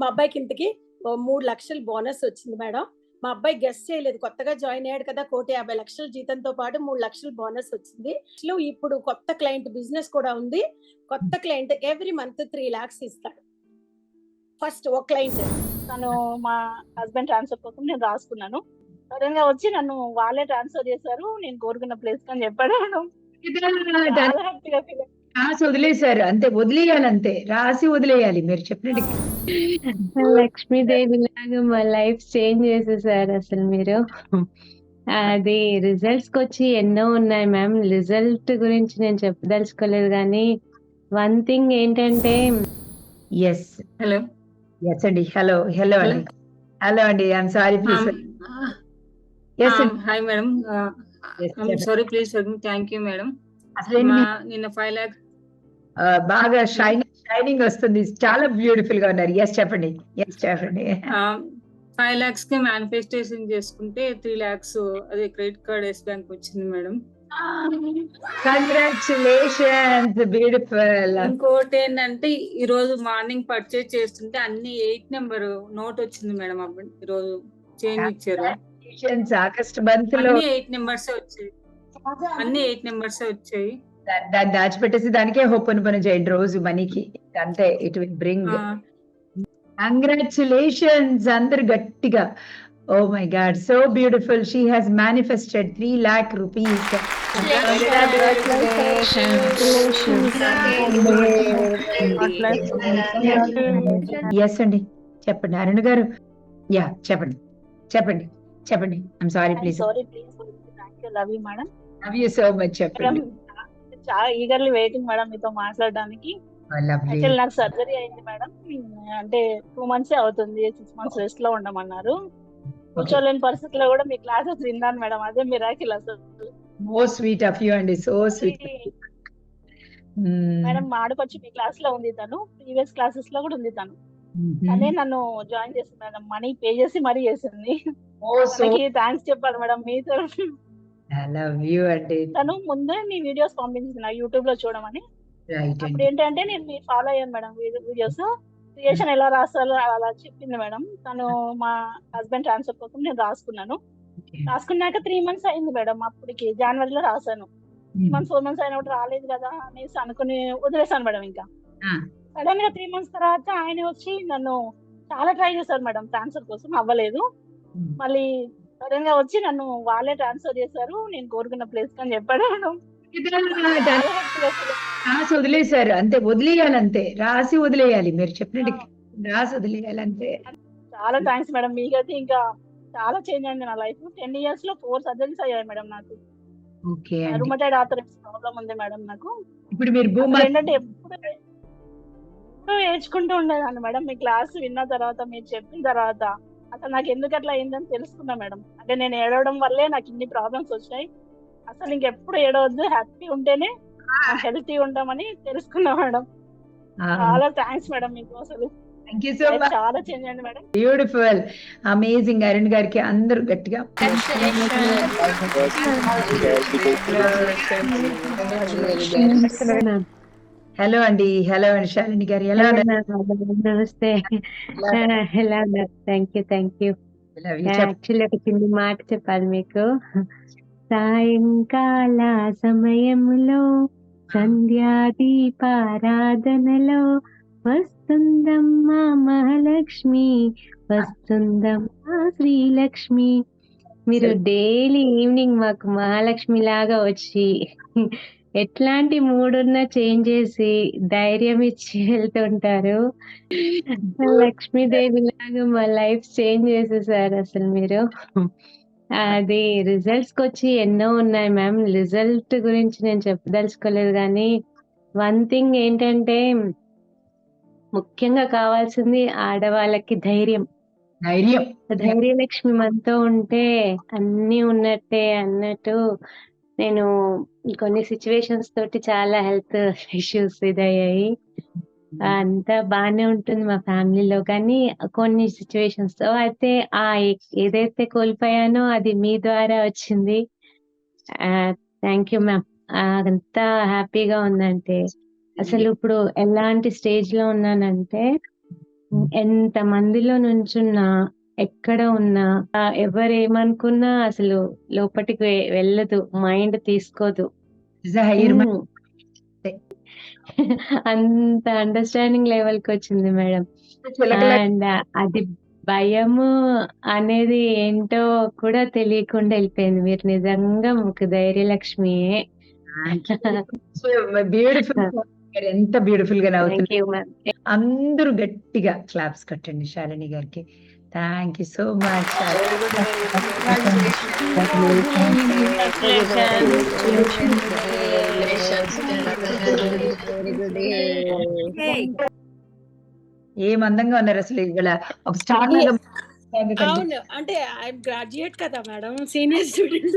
మా అబ్బాయికి ఇంతకి మూడు లక్షలు బోనస్ వచ్చింది మేడం. మా అబ్బాయి గెస్ట్ చేయలేదు కొత్తగా జాయిన్ అయ్యాడు కదా కోటి యాభై లక్షల జీతంతో పాటు మూడు లక్షలు బోనస్ వచ్చింది. అసలు ఇప్పుడు కొత్త క్లయింట్ బిజినెస్ కూడా ఉంది. కొత్త client every month three lakhs ఇస్తాడు. ఫస్ట్ ఒక క్లయింట్. తను మా హస్బెండ్ ట్రాన్స్ఫర్ కోసం నేను రాసుకున్నాను. సడన్గా వచ్చి నన్ను వాళ్ళే ట్రాన్స్ఫర్ చేశారు. నేను కోరుకున్న ప్లేస్ అని చెప్పాడు వదిలేశారు. అంతే వదిలేయాలి అంతే రాసి వదిలేయాలి. మీరు చెప్పినట్టు లక్ష్మీదేవి లాగా మా లైఫ్ చేంజ్ చేసేసారు అసలు మీరు. అది రిజల్ట్స్కి వచ్చి ఎన్నో ఉన్నాయి మ్యామ్. రిజల్ట్ గురించి నేను చెప్పదలుచుకోలేదు కానీ వన్ థింగ్ ఏంటంటే ఎస్ హలో ఎస్ అండి. హలో హలో అండి. హలో అండి. I'm sorry please yes hi madam. Sorry please thank you madam అసలు నిన్న ఫైవ్ ల్యాక్ ఆ, బాగా షైనింగ్ షైనింగ్ వస్తుంది. చాలా బ్యూటిఫుల్గా ఉన్నారు. ఎస్ చెప్పండి. ఎస్ చెప్పండి. ఫైవ్ ల్యాక్స్కి మేనిఫెస్టేషన్ చేసుకుంటే త్రీ ల్యాక్స్ అదే క్రెడిట్ కార్డ్ ఎస్ బ్యాంక్ వచ్చింది మేడం. కంగ్రాచులేషన్స్ బ్యూటిఫుల్ ఇంకోటి ఏంటంటే ఈ రోజు మార్నింగ్ పర్చేజ్ చేస్తుంటే అన్ని ఎయిట్ నెంబర్ నోట్ వచ్చింది మేడం అప్పుడు. ఈ రోజు చేంజ్ ఇచ్చారు. ఆగస్ట్ మంత్లో అన్ని ఎయిట్ నెంబర్స్ వచ్చాయి. అన్ని ఎయిట్ నెంబర్స్ వచ్చాయి. దాన్ని దాచిపెట్టేసి దానికే ఓపెన్ పని చేయండి రోజు మనీకి. అంతే ఇట్ విల్ బ్రింగ్ కంగ్రాచులేషన్స్ అందరు గట్టిగా. ఓ my god so beautiful she has manifested three lakh rupees yes అండి. చెప్పండి అరుణ్ గారు. యా చెప్పండి. చెప్పండి చెప్పండి. I'm sorry please sorry please love you madam love you so much చెప్పండి. చాలా ఈగర్లీ వెయిటింగ్ మేడం మీతో మాట్లాడడానికి. లవ్లీ యాక్చువల్లీ నాకు సర్జరీ అయింది మేడం అంటే టూ మంత్స్ అవుతుంది సిక్స్ మంత్స్ రెస్ట్లో ఉండమన్నారు. కూర్చోలేని పరిస్థితిలో కూడా మీ క్లాసెస్ విన్నాను మేడం అదే మిరాకిల్ అసలు. మో స్వీట్ ఆఫ్ యూ అండి. సో స్వీట్ మేడం మా ఆడపడుచు మీ క్లాస్లో ఉంది తను. ప్రీవియస్ క్లాసెస్లో కూడా ఉంది తను. అదే నన్ను జాయిన్ చేసింది మేడం మనీ పే చేసి మరీ చేసింది. థ్యాంక్స్ చెప్పాలి మేడం మీ తరఫు లవ్ యూ అండి తను ముందే మీ వీడియోస్ పంపించింది నా యూట్యూబ్లో చూడమని. రైట్ అప్పుడు అండి ఏంటంటే నేను మీరు ఫాలో అయ్యాను మేడం వీడియోస్. క్రియేషన్ ఎలా రాస్తారో అలా చెప్పింది మేడం. తను మా హస్బెండ్ ట్రాన్స్ఫర్ కోసం నేను రాసుకున్నాను. రాసుకున్నాక త్రీ మంత్స్ అయింది మేడం అప్పటికి జనవరిలో రాశాను. త్రీ మంత్స్ ఫోర్ మంత్స్ అయినప్పుడు రాలేదు కదా అనేసి అనుకుని వదిలేసాను మేడం ఇంకా. సడన్గా త్రీ మంత్స్ తర్వాత ఆయన వచ్చి నన్ను చాలా ట్రై చేశారు మేడం ట్రాన్స్ఫర్ కోసం అవ్వలేదు. మళ్ళీ సడన్గా వచ్చి నన్ను వాళ్ళే ట్రాన్స్ఫర్ చేశారు. నేను కోరుకున్న ప్లేస్ అని చెప్పాడు. రాసి వదిలేశారు. అంతే వదిలేయాలి అంతే రాసి వదిలేయాలి. మీరు చెప్పినట్టు రాసి వదిలేయాలి అంతే చాలా థ్యాంక్స్ మేడం. మీకైతే ఇంకా చాలా చేంజ్ అయింది నా లైఫ్. టెన్ ఇయర్స్లో ఫోర్ సర్జరీస్ అయ్యాయి మేడం నాకు. ఓకే రుమటైడ్ ఆర్థరైటిస్ ప్రాబ్లం ఉంది మేడం నాకు. ఇప్పుడు మీరు ఏంటంటే ఎప్పుడు ఎప్పుడు ఏడ్చుకుంటూ ఉండేదాన్ని మేడం. మీ క్లాస్ విన్న తర్వాత మీరు చెప్పిన తర్వాత. అసలు నాకు ఎందుకు అట్లా అయిందని తెలుసుకున్నా మేడం. అంటే నేను ఏడవడం వల్లే నాకు ఇన్ని ప్రాబ్లమ్స్ వచ్చాయి అసలు ఇంకెప్పుడు ఏడవద్దు హ్యాపీ ఉంటేనే హెల్తీ ఉంటామని తెలుసుకున్నా మేడం. చాలా థ్యాంక్స్ మేడం మీకు అసలు. చాలా change madam. Beautiful amazing Arun గారికి అందరూ గట్టిగా హలో అండి హలో అండి శాలిని గారు ఎలా నమస్తే. ఎలా ఉన్నారు? Thank you thank you. Actually ఒక చిన్న మాట చెప్పాలి మీకు. సాయంకాల సమయములో సంధ్యా దీపారాధనలో వస్తుందమ్మా మహాలక్ష్మి వస్తుందమ్మా శ్రీలక్ష్మి. మీరు డైలీ ఈవినింగ్ మాకు మహాలక్ష్మి లాగా వచ్చి ఎట్లాంటి మూడున్నా చేంజ్ చేసి ధైర్యం ఇచ్చి వెళ్తుంటారు? లక్ష్మీదేవి లాగా మా లైఫ్ చేంజ్ చేసేసారు అసలు మీరు. అది రిజల్ట్స్కి వచ్చి ఎన్నో ఉన్నాయి మ్యామ్. రిజల్ట్ గురించి నేను చెప్పదలుచుకోలేదు కానీ వన్ థింగ్ ఏంటంటే ముఖ్యంగా కావాల్సింది ఆడవాళ్ళకి ధైర్యం. ధైర్యం. ధైర్యలక్ష్మి మనతో ఉంటే అన్ని ఉన్నట్టే అన్నట్టు నేను కొన్ని సిచ్యువేషన్స్ తోటి చాలా హెల్త్ ఇష్యూస్ ఇదయ్యాయి. అంతా బాగానే ఉంటుంది మా ఫ్యామిలీలో కానీ కొన్ని సిచ్యువేషన్స్తో అయితే ఆ ఏదైతే కోల్పోయానో అది మీ ద్వారా వచ్చింది. థ్యాంక్ యూ మ్యామ్ అంతా హ్యాపీగా ఉందంటే అసలు ఇప్పుడు ఎలాంటి స్టేజ్లో ఉన్నానంటే ఎంత మందిలో నుంచున్నా ఎక్కడ ఉన్నా ఆ, ఎవరు ఏమనుకున్నా అసలు లోపటికి వెళ్ళదు మైండ్ తీసుకోదు. అంత అండర్స్టాండింగ్ లెవెల్కి వచ్చింది మేడం. అండ్ అది భయము అనేది ఏంటో కూడా తెలియకుండా వెళ్ళిపోయింది. మీరు నిజంగా మాకు ధైర్యలక్ష్మియే. బ్యూటిఫుల్ ఎంత బ్యూటిఫుల్గా మ్యామ్ అందరూ గట్టిగా క్లాప్స్ కట్టండి శాలిని గారికి. థ్యాంక్ యూ సో మచ్ ఏం అందంగా ఉన్నారు అసలు ఇవాళ? ఒక స్టార్ అవును. అంటే ఐఎమ్ గ్రాడ్యుయేట్ కదా మేడం సీనియర్ స్టూడెంట్.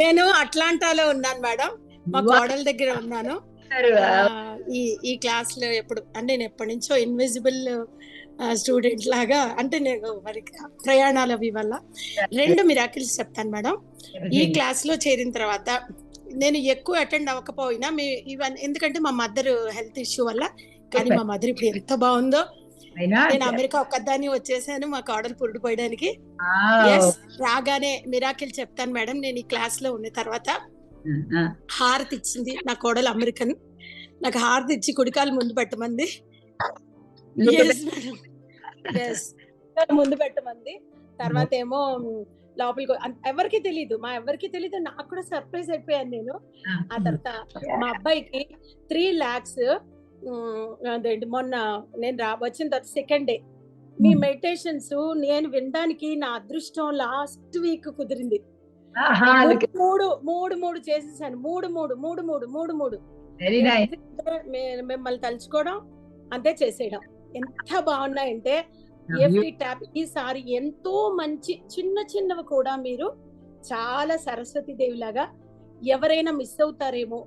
నేను అట్లాంటాలో ఉన్నాను మేడం. మా కోడల దగ్గర ఉన్నాను. ఈ ఈ క్లాస్లో ఎప్పుడు అంటే నేను ఎప్పటి నుంచో ఇన్విజిబుల్ స్టూడెంట్ లాగా అంటే నేను మరి ప్రయాణాలు అవి వల్ల. రెండు మిరాకిల్స్ చెప్తాను మేడం. ఈ క్లాస్లో చేరిన తర్వాత నేను ఎక్కువ అటెండ్ అవ్వకపోయినా మీ ఇవన్నీ ఎందుకంటే మా మదర్ హెల్త్ ఇష్యూ వల్ల కానీ మా మదర్ ఇప్పుడు ఎంత బాగుందో. నేను అమెరికా ఒక్కదాన్ని వచ్చేసాను మా కోడలు పురుడు పోయడానికి Wow. ఎస్ రాగానే మిరాకిల్ చెప్తాను మేడం. నేను ఈ క్లాస్లో ఉన్న తర్వాత హారతి ఇచ్చింది నా కోడలు అమెరికన్. నాకు హారతి ఇచ్చి కుడికాలు ముందు పెట్టమంది. ముందు పెట్టమంది. తర్వాత ఏమో లోపలికి ఎవరికి తెలియదు మా ఎవరికి తెలియదు నాకు కూడా సర్ప్రైజ్ అయిపోయాను నేను. ఆ తర్వాత మా అబ్బాయికి త్రీ లాక్స్ అదేంటి మొన్న నేను రా వచ్చిన తర్వాత సెకండ్ డే మీ Hmm. మెడిటేషన్స్ నేను వినడానికి నా అదృష్టం లాస్ట్ వీక్ కుదిరింది. మూడు మూడు మూడు చేసేసాను. మూడు మూడు మూడు మూడు మూడు మూడు. మిమ్మల్ని తలుచుకోవడం అంతే చేసేయడం. ఎంత బాగున్నాయంటే. ఎఫ్డి ట్యాప్ ఈసారి ఎంతో మంచి చిన్న చిన్నవి కూడా మీరు చాలా సరస్వతి దేవి లాగా ఎవరైనా మిస్ అవుతారేమో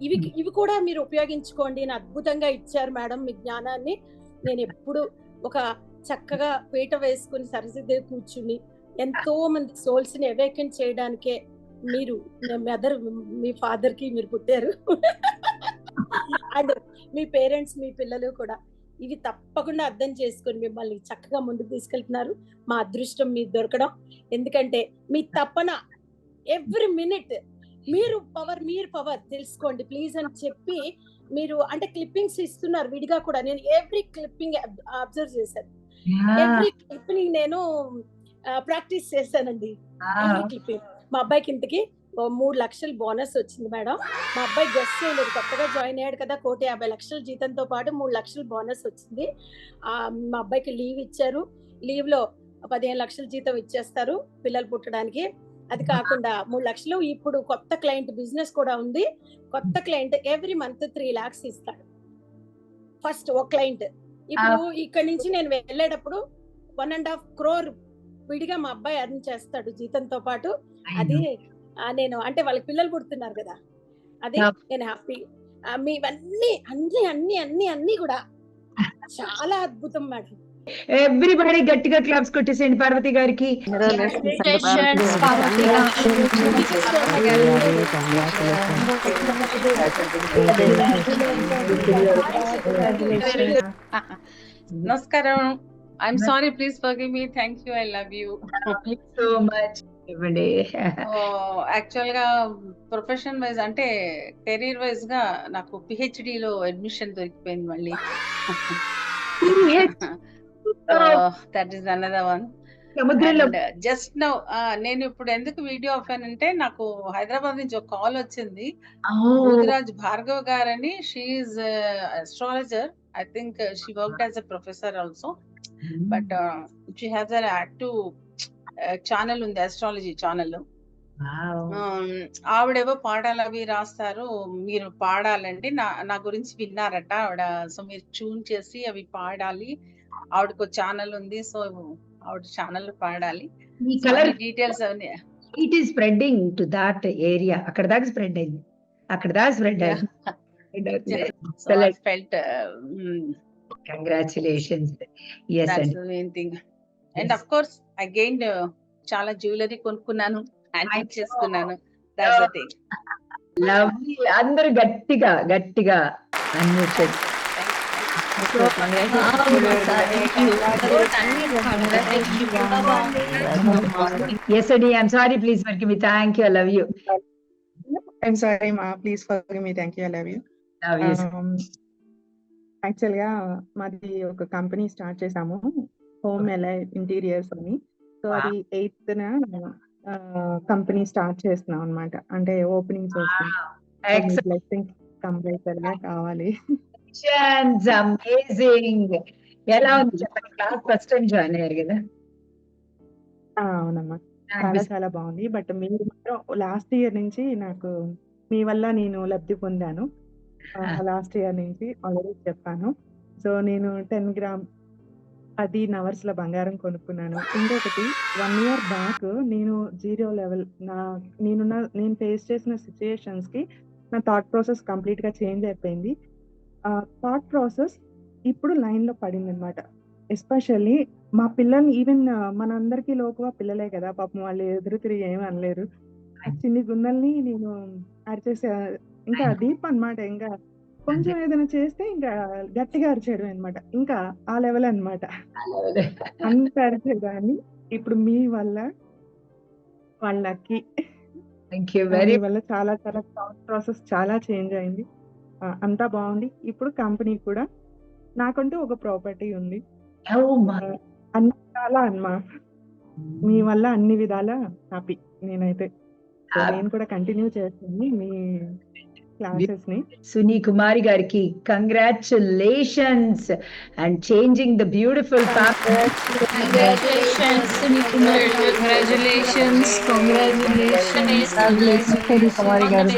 ఇవి. ఇవి కూడా మీరు ఉపయోగించుకోండి అని అద్భుతంగా ఇచ్చారు మేడం మీ జ్ఞానాన్ని నేను ఎప్పుడు ఒక చక్కగా పీట వేసుకుని సరస్వతి దేవి కూర్చుని ఎంతో మంది సోల్స్ని అవేకెన్ చేయడానికే మీరు మదర్ మీ ఫాదర్కి మీరు పుట్టారు అండ్ మీ పేరెంట్స్ మీ పిల్లలు కూడా ఇవి తప్పకుండా అర్థం చేసుకొని మిమ్మల్ని చక్కగా ముందుకు తీసుకెళ్తున్నారు. మా అదృష్టం మీరు దొరకడం. ఎందుకంటే మీ తపన ఎవ్రీ మినిట్ మీరు పవర్ మీరు పవర్ తెలుసుకోండి. ప్లీజ్ అని చెప్పి మీరు అంటే క్లిప్పింగ్స్ ఇస్తున్నారు విడిగా కూడా. నేను ఎవ్రీ క్లిప్పింగ్ అబ్జర్వ్ చేశాను. ఎవ్రీ క్లిప్పింగ్ నేను ప్రాక్టీస్ చేశానండి. క్లిప్పింగ్ మా అబ్బాయికి ఇంతకి. మూడు లక్షలు బోనస్ వచ్చింది మేడం. మా అబ్బాయి గెస్ట్ చేయలేదు. కొత్తగా జాయిన్ అయ్యాడు కదా కోటి యాభై లక్షల జీతంతో పాటు మూడు లక్షలు బోనస్ వచ్చింది. ఆ, మా అబ్బాయికి లీవ్ ఇచ్చారు. లీవ్లో పదిహేను లక్షల జీతం ఇచ్చేస్తారు పిల్లలు పుట్టడానికి. అది కాకుండా మూడు లక్షలు ఇప్పుడు కొత్త క్లయింట్ బిజినెస్ కూడా ఉంది. కొత్త client every month three lakhs ఇస్తాడు. ఫస్ట్ ఒక క్లయింట్. ఇప్పుడు ఇక్కడి నుంచి నేను వెళ్ళేటప్పుడు వన్ అండ్ హాఫ్ క్రోర్ విడిగా మా అబ్బాయి అర్న్ చేస్తాడు జీతంతో పాటు. అది నేను అంటే వాళ్ళకి పిల్లలు పుడుతున్నారు కదా. అది. నేను హ్యాపీ మీవన్నీ అన్ని అన్ని అన్ని అన్ని కూడా చాలా అద్భుతం మేడం ఎవ్రీబడి గట్టిగా క్లాప్స్ కొట్టేసేయండి పార్వతి గారికి. నమస్కారం I'm sorry please forgive me thank you I love you so much ఇవ్వండి. యాక్చువల్గా ప్రొఫెషన్ వైజ్ అంటే కెరీర్ వైజ్గా నాకు పిహెచ్డి లో అడ్మిషన్ దొరికిపోయింది మళ్ళీ. That is another one just now నేను ఇప్పుడు ఎందుకు వీడియో ఆపానంటే నాకు హైదరాబాద్ నుంచి ఒక కాల్ వచ్చింది. రుతురాజ్ భార్గవ్ గారని she is astrologer I think she worked as a professor also but she has an active channel ఉంది అస్ట్రాలజీ ఛానల్ ఆవిడేవో పాఠాలు అవి రాస్తారు మీరు పాడాలండి నా నా గురించి విన్నారట ఆవిడ. సో మీరు ట్యూన్ చేసి అవి పాడాలి. ఆవిడకు ఛానల్ ఉంది సో ఆవిడ ఛానల్ పాడాలి. కలర్ డీటెయిల్స్ అవన్నీ. It is spreading to that area అక్కడ దాకా స్ప్రెడ్ అయింది. అక్కడ దాకా స్ప్రెడ్ అయింది. కంగ్రాచులేషన్స్ ఎస్ అండి అండ్ అఫ్ కోర్స్ అగైన్ చాలా జ్యువెలరీ కొనుక్కున్నాను యాంటిక్ చేసుకున్నాను. దట్స్ ద థింగ్ లవ్లీ అందరూ గట్టిగా గట్టిగా అన్ని ఎస్ అండి I'm sorry please for me thank you I love you I'm sorry మా please for me thank you I love you love you యాక్చువల్గా మాది ఒక కంపెనీ స్టార్ట్ చేసాము. హోమ్ ఎలా ఇంటీరియర్స్ అని సో అది ఎయిత్ కంపెనీ స్టార్ట్ చేస్తున్నాం అన్నమాట. అంటే వస్తుంది బ్లెస్సింగ్ కంపల్సరీగా కావాలి. అమేజింగ్ ఎలా ఉంది చెప్పండి? క్లాస్ ఫస్ట్ టైం జాయిన్ అయ్యారు కదా? అవునమ్మా. చాలా చాలా బాగుంది. బట్ మీరు మాత్రం లాస్ట్ ఇయర్ నుంచి నాకు మీ వల్ల నేను లబ్ధి పొందాను. లాస్ట్ ఇయర్ నుంచి ఆల్రెడీ చెప్పాను. సో నేను టెన్ గ్రామ్ పది నవర్స్లో బంగారం కొనుక్కున్నాను. ఇంకొకటి వన్ ఇయర్ బ్యాక్ నేను జీరో లెవెల్ నా నేనున్న నేను ఫేస్ చేసిన సిచ్యుయేషన్స్కి నా థాట్ ప్రాసెస్ కంప్లీట్గా చేంజ్ అయిపోయింది. ఆ థాట్ ప్రాసెస్ ఇప్పుడు లైన్లో పడింది అనమాట ఎస్పెషల్లీ మా పిల్లల్ని ఈవెన్ మనందరికీ లోకువ పిల్లలే కదా పాపం వాళ్ళు ఎదురు తిరిగి ఏమి అనలేరు. చిన్ని గున్నల్ని నేను అరిచేసే ఇంకా డీప్ అన్నమాట ఇంకా కొంచెం ఏదైనా చేస్తే ఇంకా గట్టిగా అరిచేయడం అన్నమాట. ఇంకా ఆ లెవెల్ అన్నమాట. అంత అరిచేదాన్ని. ఇప్పుడు మీ వల్ల వాళ్ళకి వెరీ వల్ల చాలా చాలా థాట్ ప్రాసెస్ చాలా చేంజ్ అయింది. అంతా బాగుంది. ఇప్పుడు కంపెనీ కూడా నాకంటూ ఒక ప్రాపర్టీ ఉంది. అన్ని విధాలా అన్నమా మీ వల్ల అన్ని విధాల హ్యాపీ నేనైతే. నేను కూడా కంటిన్యూ చేస్తాను. మీ క్లాసెస్ ని సునీ కుమారి గారికి congratulations and changing the beautiful Congratulations, Congratulations, congratulations. Kumari garu